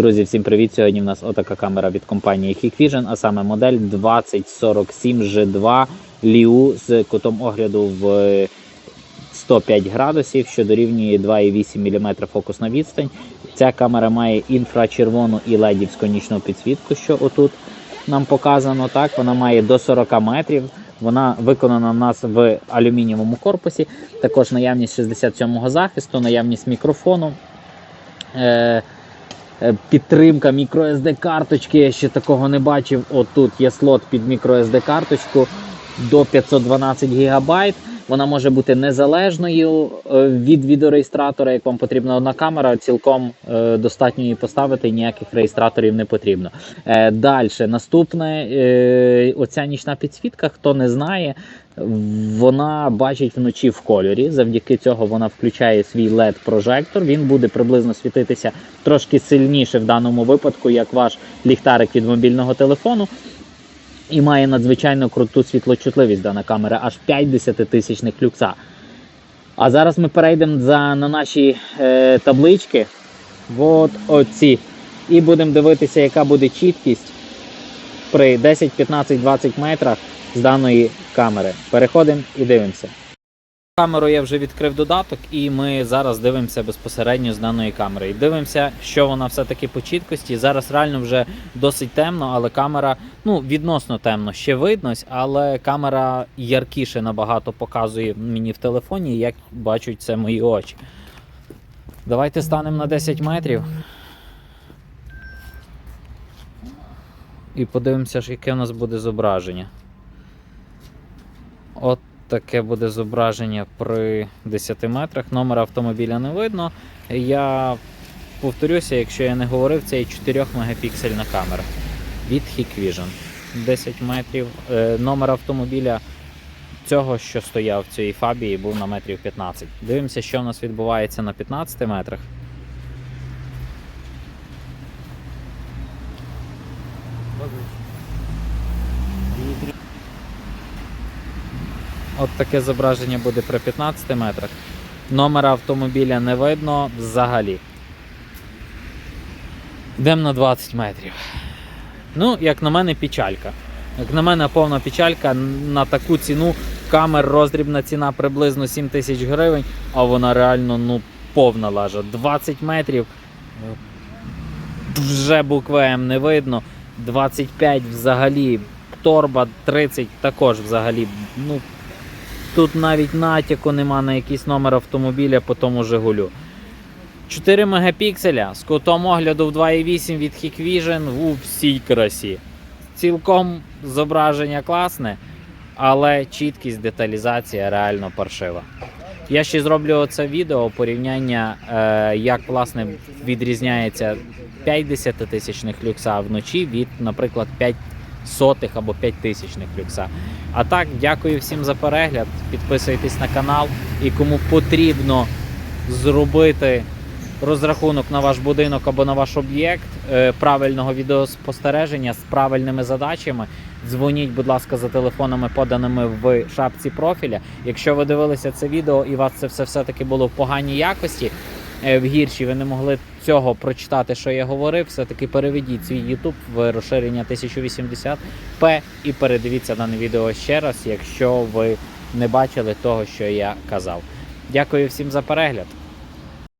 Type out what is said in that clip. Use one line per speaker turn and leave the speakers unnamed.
Друзі, всім привіт! Сьогодні в нас отака камера від компанії Hikvision, а саме модель 2047G2 Liu з кутом огляду в 105 градусів, що дорівнює 2,8 мм фокусна відстань. Ця камера має інфрачервону і ледівську нічну підсвітку, що отут нам показано. Так, вона має до 40 метрів. Вона виконана в нас в алюмінієвому корпусі. Також наявність 67-го захисту, наявність мікрофону. Е, Підтримка microSD карточки, я ще такого не бачив. Отут є слот під microSD карточку до 512 ГБ. Вона може бути незалежною е, від відеореєстратора. Як вам потрібна одна камера, цілком е, достатньо її поставити, ніяких реєстраторів не потрібно. Е, Далі, наступне, оця нічна підсвітка, хто не знає, вона бачить вночі в кольорі. Завдяки цього вона включає свій LED-прожектор. Він буде приблизно світитися трошки сильніше в даному випадку, як ваш ліхтарик від мобільного телефону. І має надзвичайно круту світлочутливість дана камера, аж 50 тисячних люкса. А зараз ми перейдемо за, на наші е, таблички. От оці. І будемо дивитися, яка буде чіткість при 10, 15, 20 метрах з даної камери. Переходимо і дивимося. Камеру я вже відкрив додаток, і ми зараз дивимося безпосередньо з даної камери. І дивимося, що вона все-таки по чіткості. Зараз реально вже досить темно, але камера ну відносно темно ще виднось, але камера яркіше набагато показує мені в телефоні, як бачать це мої очі. Давайте станемо на 10 метрів. І подивимося, яке у нас буде зображення. От таке буде зображення при 10 метрах. Номер автомобіля не видно. Я повторюся, якщо я не говорив, це є 4 мегапіксельна камера від Hikvision. 10 метрів. Е, Номер автомобіля цього, що стояв в цій фабії, був на метрів 15. Дивимося, що в нас відбувається на 15 метрах. От таке зображення буде при 15 метрах. Номера автомобіля не видно взагалі. Йдемо на 20 метрів. Ну, як на мене, печалька. Як на мене, повна печалька на таку ціну. Камер роздрібна ціна приблизно 7 тисяч гривень, а вона реально ну, повна лажа. 20 метрів. Вже букви М не видно. 25 взагалі. Торба 30 також взагалі. Ну, Тут навіть натяку нема на якийсь номер автомобіля по тому Жигулю. 4 мегапікселя з кутом огляду в 2.8 від Hikvision у всій красі. Цілком зображення класне, але чіткість, деталізація реально паршива. Я ще зроблю це відео порівняння, е, як власне відрізняється 50 тисячних люкса вночі від, наприклад, 5 сотих або 5 тисячних люкса. А так, дякую всім за перегляд. Підписуйтесь на канал і кому потрібно зробити розрахунок на ваш будинок або на ваш об'єкт е, правильного відеоспостереження з правильними задачами. Дзвоніть, будь ласка, за телефонами, поданими в шапці профіля. Якщо ви дивилися це відео і вас це все все-таки було в поганій якості, в гірші, ви не могли цього прочитати, що я говорив, все-таки переведіть свій YouTube в розширення 1080p і передивіться дане відео ще раз, якщо ви не бачили того, що я казав. Дякую всім за перегляд.